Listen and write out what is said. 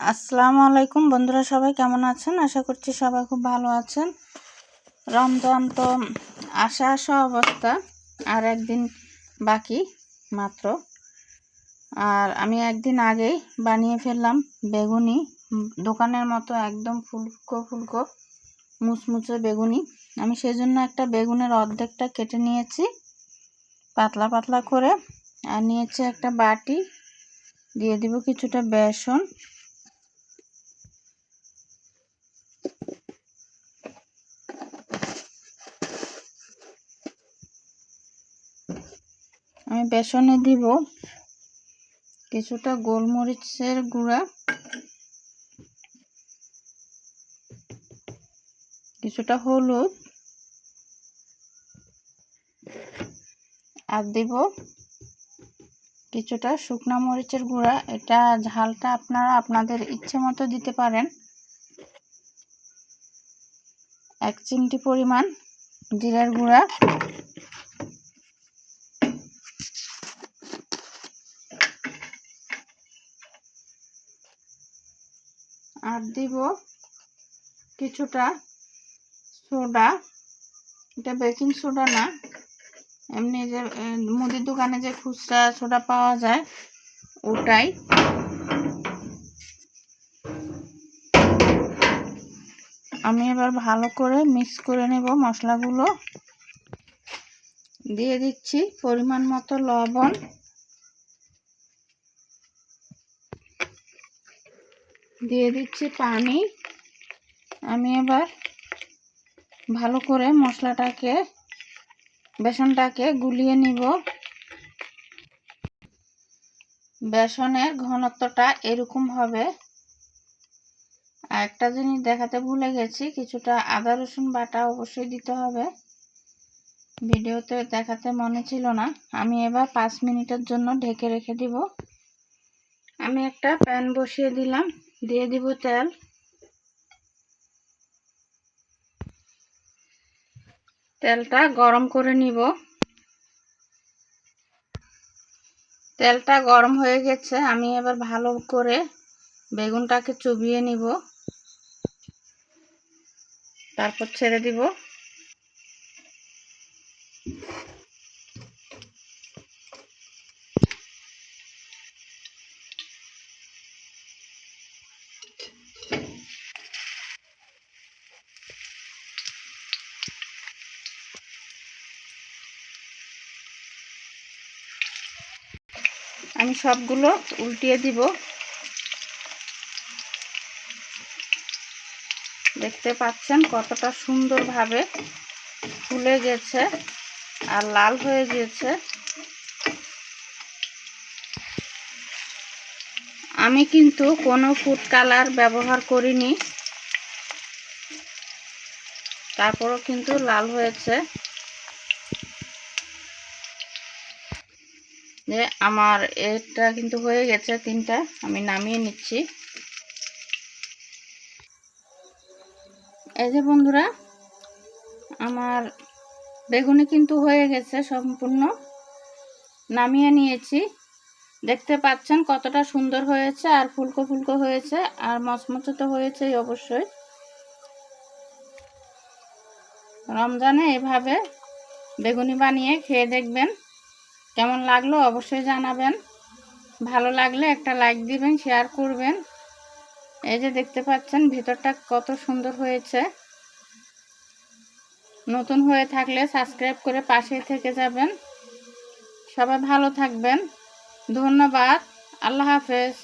আসসালামু আলাইকুম বন্ধুরা সবাই কেমন আছেন? আশা করছি সবাই খুব ভালো আছেন। রমজান তো আসা আসা অবস্থা, আর একদিন বাকি মাত্র। আর আমি একদিন আগেই বানিয়ে ফেললাম বেগুনি, দোকানের মতো একদম ফুলকো ফুলকো মুচমুচে বেগুনি। আমি সেই জন্য একটা বেগুনের অর্ধেকটা কেটে নিয়েছি, পাতলা পাতলা করে। আর নিয়েছি একটা বাটি, দিয়ে দিব কিছুটা বেসন। আমি বেসনে দিব কিছুটা গোলমরিচের গুঁড়া, কিছুটা হলুদ, আর দিব কিছুটা শুকনা মরিচের গুঁড়া। এটা ঝালটা আপনারা আপনাদের ইচ্ছে মতো দিতে পারেন। এক চিমটি পরিমাণ জিরার গুঁড়া। আর দিব কিছুটা সোডা। এটা বেকিং সোডা না। এমনি যে মুদির দোকানে যে খুচরা সোডা পাওয়া যায়, ওটাই। আমি এবার ভালো করে মিক্স করে নেব মশলাগুলো। দিয়ে দিচ্ছি পরিমাণ মতো লবণ। দিয়ে দিচ্ছি পানি। আমি এবার ভালো করে মশলাটাকে, বেসনটাকে গুলিয়ে নিব। বেসনের ঘনত্বটা এরকম হবে। একটা জিনিস দেখাতে ভুলে গেছি, কিছুটা আদা, রসুন বাটা অবশ্যই দিতে হবে। ভিডিওতে দেখাতে মনে ছিল না। আমি এবার পাঁচ মিনিটের জন্য ঢেকে রেখে দিব। আমি একটা প্যান বসিয়ে দিলাম। দিয়ে দিব তেল। তেলটা গরম করে নিব। তেলটা গরম হয়ে গেছে, আমি এবার ভালো করে বেগুনটাকে চুবিয়ে নিব। তারপর ছেড়ে দিব। আমি সবগুলো উল্টিয়ে দিব। দেখতে পাচ্ছেন কতটা সুন্দরভাবে ফুলে গেছে আর লাল হয়ে গিয়েছে। আমি কিন্তু কোনো ফুড কালার ব্যবহার করিনি। তারপরও কিন্তু লাল হয়েছে। যে আমার এটা কিন্তু হয়ে গেছে তিনটা, আমি নামিয়ে নিচ্ছি। এই যে বন্ধুরা, আমার বেগুনি কিন্তু হয়ে গেছে সম্পূর্ণ। নামিয়ে নিয়েছি। দেখতে পাচ্ছেন কতটা সুন্দর হয়েছে, আর ফুলকো ফুলকো হয়েছে, আর মচমচে তো হয়েছেই অবশ্যই। রমজানে এভাবে বেগুনি বানিয়ে খেয়ে দেখবেন। কেমন লাগল অবশ্যই জানাবেন। ভালো লাগলে একটা লাইক দিবেন শেয়ার করবেন। এই যে দেখতে পাচ্ছেন ভিতরটা কত সুন্দর হয়েছে। নতুন হয়ে থাকলে সাবস্ক্রাইব করে পাশে থেকে যাবেন। সবাই ভালো থাকবেন। ধন্যবাদ। আল্লাহ হাফেজ।